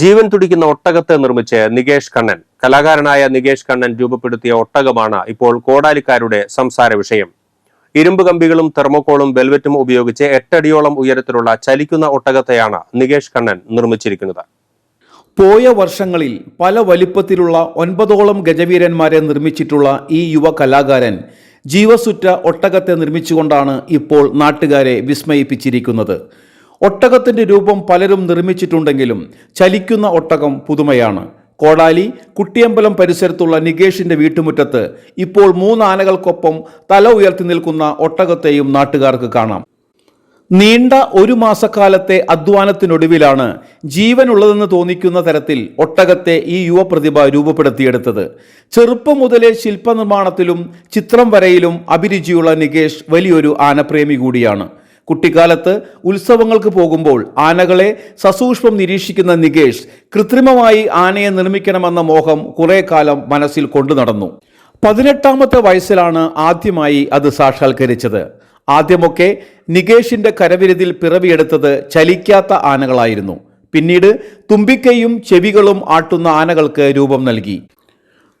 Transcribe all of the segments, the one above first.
ജീവൻ തുടിക്കുന്ന ഒട്ടകത്തെ നിർമ്മിച്ച് നികേഷ് കണ്ണൻ. കലാകാരനായ നികേഷ് കണ്ണൻ രൂപപ്പെടുത്തിയ ഒട്ടകമാണ് ഇപ്പോൾ കോടാലിക്കാരുടെ സംസാര വിഷയം. ഇരുമ്പ് കമ്പികളും തെർമോക്കോളും വെൽവെറ്റും ഉപയോഗിച്ച് എട്ടടിയോളം ഉയരത്തിലുള്ള ചലിക്കുന്ന ഒട്ടകത്തെയാണ് നികേഷ് കണ്ണൻ നിർമ്മിച്ചിരിക്കുന്നത്. പോയ വർഷങ്ങളിൽ പല വലിപ്പത്തിലുള്ള ഒൻപതോളം ഗജവീരന്മാരെ നിർമ്മിച്ചിട്ടുള്ള ഈ യുവ കലാകാരൻ ജീവസുറ്റ ഒട്ടകത്തെ നിർമ്മിച്ചുകൊണ്ടാണ് ഇപ്പോൾ നാട്ടുകാരെ വിസ്മയിപ്പിച്ചിരിക്കുന്നത്. ഒട്ടകത്തിന്റെ രൂപം പലരും നിർമ്മിച്ചിട്ടുണ്ടെങ്കിലും ചലിക്കുന്ന ഒട്ടകം പുതുമയാണ്. കോടാലി കുട്ടിയമ്പലം പരിസരത്തുള്ള നികേഷിന്റെ വീട്ടുമുറ്റത്ത് ഇപ്പോൾ മൂന്നാനകൾക്കൊപ്പം തല ഉയർത്തി നിൽക്കുന്ന ഒട്ടകത്തെയും നാട്ടുകാർക്ക് കാണാം. നീണ്ട ഒരു മാസക്കാലത്തെ അധ്വാനത്തിനൊടുവിലാണ് ജീവനുള്ളതെന്ന് തോന്നിക്കുന്ന തരത്തിൽ ഒട്ടകത്തെ ഈ യുവപ്രതിഭ രൂപപ്പെടുത്തിയെടുത്തത്. ചെറുപ്പം മുതലേ ശില്പനിർമ്മാണത്തിലും ചിത്രം വരയിലും അഭിരുചിയുള്ള നികേഷ് വലിയൊരു ആനപ്രേമി കൂടിയാണ്. കുട്ടിക്കാലത്ത് ഉത്സവങ്ങൾക്ക് പോകുമ്പോൾ ആനകളെ സസൂക്ഷ്മം നിരീക്ഷിക്കുന്ന നികേഷ് കൃത്രിമമായി ആനയെ നിർമ്മിക്കണമെന്ന മോഹം കുറെ കാലം മനസ്സിൽ കൊണ്ടു നടന്നു. പതിനെട്ടാമത്തെ വയസ്സിലാണ് ആദ്യമായി അത് സാക്ഷാത്കരിച്ചത്. ആദ്യമൊക്കെ നികേഷിന്റെ കരവിരുതിൽ പിറവിയെടുത്തത് ചലിക്കാത്ത ആനകളായിരുന്നു. പിന്നീട് തുമ്പിക്കൈയും ചെവികളും ആട്ടുന്ന ആനകൾക്ക് രൂപം നൽകി.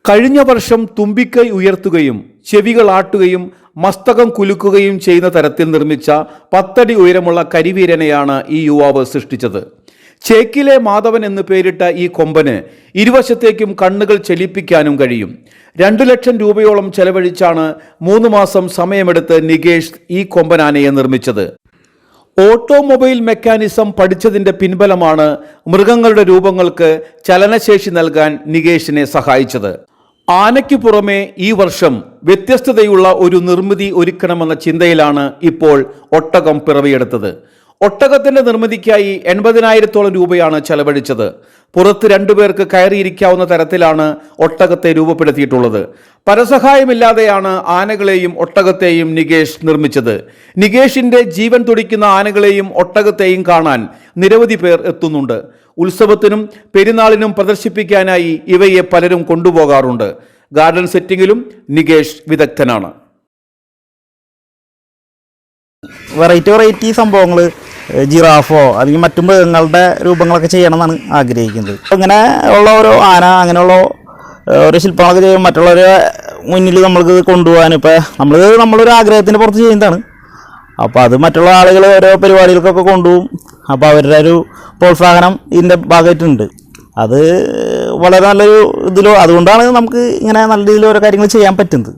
കഴിഞ്ഞ വർഷം തുമ്പിക്കൈ ഉയർത്തുകയും ചെവികൾ ആട്ടുകയും മസ്തകം കുലുക്കുകയും ചെയ്യുന്ന തരത്തിൽ നിർമ്മിച്ച പത്തടി ഉയരമുള്ള കരിവീരനെയാണ് ഈ യുവാവ് സൃഷ്ടിച്ചത്. ചേക്കിലെ മാധവൻ എന്ന് പേരിട്ട ഈ കൊമ്പന് ഇരുവശത്തേക്കും കണ്ണുകൾ ചലിപ്പിക്കാനും കഴിയും. രണ്ടു ലക്ഷം രൂപയോളം ചെലവഴിച്ചാണ് മൂന്ന് മാസം സമയമെടുത്ത് നികേഷ് ഈ കൊമ്പനാനയെ നിർമ്മിച്ചത്. ഓട്ടോമൊബൈൽ മെക്കാനിസം പഠിച്ചതിന്റെ പിൻബലമാണ് മൃഗങ്ങളുടെ രൂപങ്ങൾക്ക് ചലനശേഷി നൽകാൻ നികേഷിനെ സഹായിച്ചത്. ആനയ്ക്ക് പുറമെ ഈ വർഷം വ്യത്യസ്തതയുള്ള ഒരു നിർമ്മിതി ഒരുക്കണമെന്ന ചിന്തയിലാണ് ഇപ്പോൾ ഒട്ടകം പിറവിയെടുത്തത്. ഒട്ടകത്തിന്റെ നിർമ്മിതിക്കായി എൺപതിനായിരത്തോളം രൂപയാണ് ചെലവഴിച്ചത്. പുറത്ത് രണ്ടുപേർക്ക് കയറിയിരിക്കാവുന്ന തരത്തിലാണ് ഒട്ടകത്തെ രൂപപ്പെടുത്തിയിട്ടുള്ളത്. പരസഹായമില്ലാതെയാണ് ആനകളെയും ഒട്ടകത്തെയും നികേഷ് നിർമ്മിച്ചത്. നികേഷിന്റെ ജീവൻ തുടിക്കുന്ന ആനകളെയും ഒട്ടകത്തെയും കാണാൻ നിരവധി പേർ എത്തുന്നുണ്ട്. ഉത്സവത്തിനും പെരുന്നാളിനും പ്രദർശിപ്പിക്കാനായി ഇവയെ പലരും കൊണ്ടുപോകാറുണ്ട്. ഗാർഡൻ സെറ്റിംഗിലും നികേഷ് വിദഗ്ധനാണ്. വെറൈറ്റി വെറൈറ്റി സംഭവങ്ങൾ ജിറാഫോ അല്ലെങ്കിൽ മറ്റു മൃഗങ്ങളുടെ രൂപങ്ങളൊക്കെ ചെയ്യണമെന്നാണ് ആഗ്രഹിക്കുന്നത്. അങ്ങനെ ഉള്ള ഓരോ ആന അങ്ങനെയുള്ള ഓരോ ശില്പങ്ങളൊക്കെ ചെയ്യുമ്പോൾ മറ്റുള്ളവരെ മുന്നിൽ നമ്മൾക്ക് കൊണ്ടുപോകാൻ ഇപ്പോൾ നമ്മൾ നമ്മളൊരു ആഗ്രഹത്തിന്റെ പുറത്ത് ചെയ്യുന്നതാണ്. അപ്പോൾ അത് മറ്റുള്ള ആളുകൾ ഓരോ പരിപാടികൾക്കൊക്കെ കൊണ്ടുപോകും. അപ്പോൾ അവരുടെ ഒരു പ്രോത്സാഹനം ഇതിന്റെ ഭാഗമായിട്ടുണ്ട്. അത് വളരെ നല്ലൊരു ഇതിലോ അതുകൊണ്ടാണ് നമുക്ക് ഇങ്ങനെ നല്ല രീതിയിൽ ഓരോ കാര്യങ്ങൾ ചെയ്യാൻ പറ്റുന്നത്.